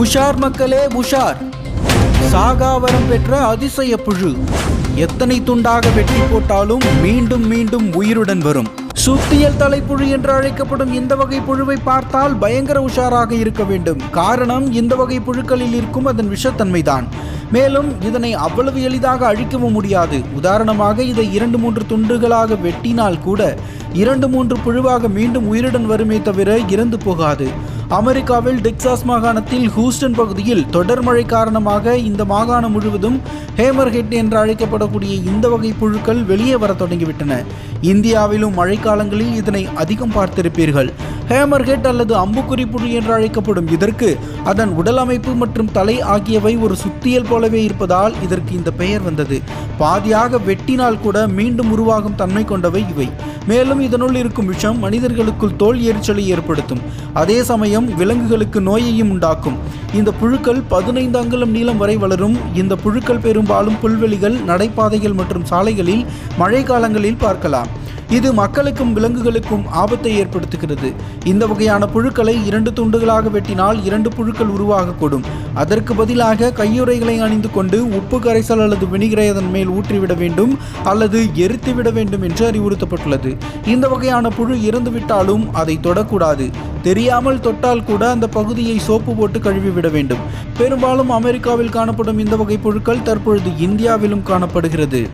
உஷார் மக்களே உஷார். சாகாவரம் பெற்ற அதிசய புழு. எத்தனை துண்டாக வெட்டி போட்டாலும் மீண்டும் மீண்டும் உயிருடன் வரும். சுத்தியல் தலைப்புழு என்று அழைக்கப்படும் இந்த வகை புழுவை பார்த்தால் பயங்கர உஷாராக இருக்க வேண்டும். காரணம் இந்த வகை புழுக்களில் இருக்கும் அதன் விஷத்தன்மைதான். மேலும் இதனை அவ்வளவு எளிதாக அழிக்கவும் முடியாது. உதாரணமாக இதை இரண்டு மூன்று துண்டுகளாக வெட்டினால் கூட இரண்டு மூன்று புழுவாக மீண்டும் உயிருடன் வருமே தவிர இறந்து போகாது. அமெரிக்காவில் டெக்சாஸ் மாகாணத்தில் ஹூஸ்டன் பகுதியில் தொடர் மழை காரணமாக இந்த மாகாணம் முழுவதும் ஹேமர்ஹெட் என்று அழைக்கப்படக்கூடிய இந்த வகை புழுக்கள் வெளியே வர தொடங்கிவிட்டன. இந்தியாவிலும் மழைக்காலங்களில் இதனை அதிகம் பார்த்திருப்பீர்கள். ஹேமர்ஹெட் அல்லது அம்புக்குறி புழு என்று அழைக்கப்படும் இதற்கு அதன் உடல் அமைப்பு மற்றும் தலை ஆகியவை ஒரு சுத்தியல் போலவே இருப்பதால் இதற்கு இந்த பெயர் வந்தது. பாதியாக வெட்டினால் கூட மீண்டும் உருவாகும் தன்மை கொண்டவை இவை. மேலும் இதனுள் இருக்கும் விஷம் மனிதர்களுக்குள் தோல் எரிச்சலை ஏற்படுத்தும். அதே சமயம் சமயம் விலங்குகளுக்கு நோயையும் உண்டாக்கும். இந்த புழுக்கள் பதினைந்து அங்குலம் நீளம் வரை வளரும். இந்த புழுக்கள் பெரும்பாலும் புல்வெளிகள் நடைபாதைகள் மற்றும் சாலைகளில் மழை காலங்களில் பார்க்கலாம். இது மக்களுக்கும் விலங்குகளுக்கும் ஆபத்தை ஏற்படுத்துகிறது. இந்த வகையான புழுக்களை இரண்டு துண்டுகளாக வெட்டினால் இரண்டு புழுக்கள் உருவாகக்கூடும். அதற்கு பதிலாக கையுறைகளை அணிந்து கொண்டு உப்பு கரைசல் அல்லது வினிகரை அதன் மேல் ஊற்றிவிட வேண்டும் அல்லது எரித்துவிட வேண்டும் என்று அறிவுறுத்தப்பட்டுள்ளது. இந்த வகையான புழு இறந்துவிட்டாலும் அதை தொடக்கூடாது. தெரியாமல் தொட்டால் கூட அந்த பகுதியை சோப்பு போட்டு கழுவி விட வேண்டும். பெரும்பாலும் அமெரிக்காவில் காணப்படும் இந்த வகை புழுக்கள் தற்பொழுது இந்தியாவிலும் காணப்படுகிறது.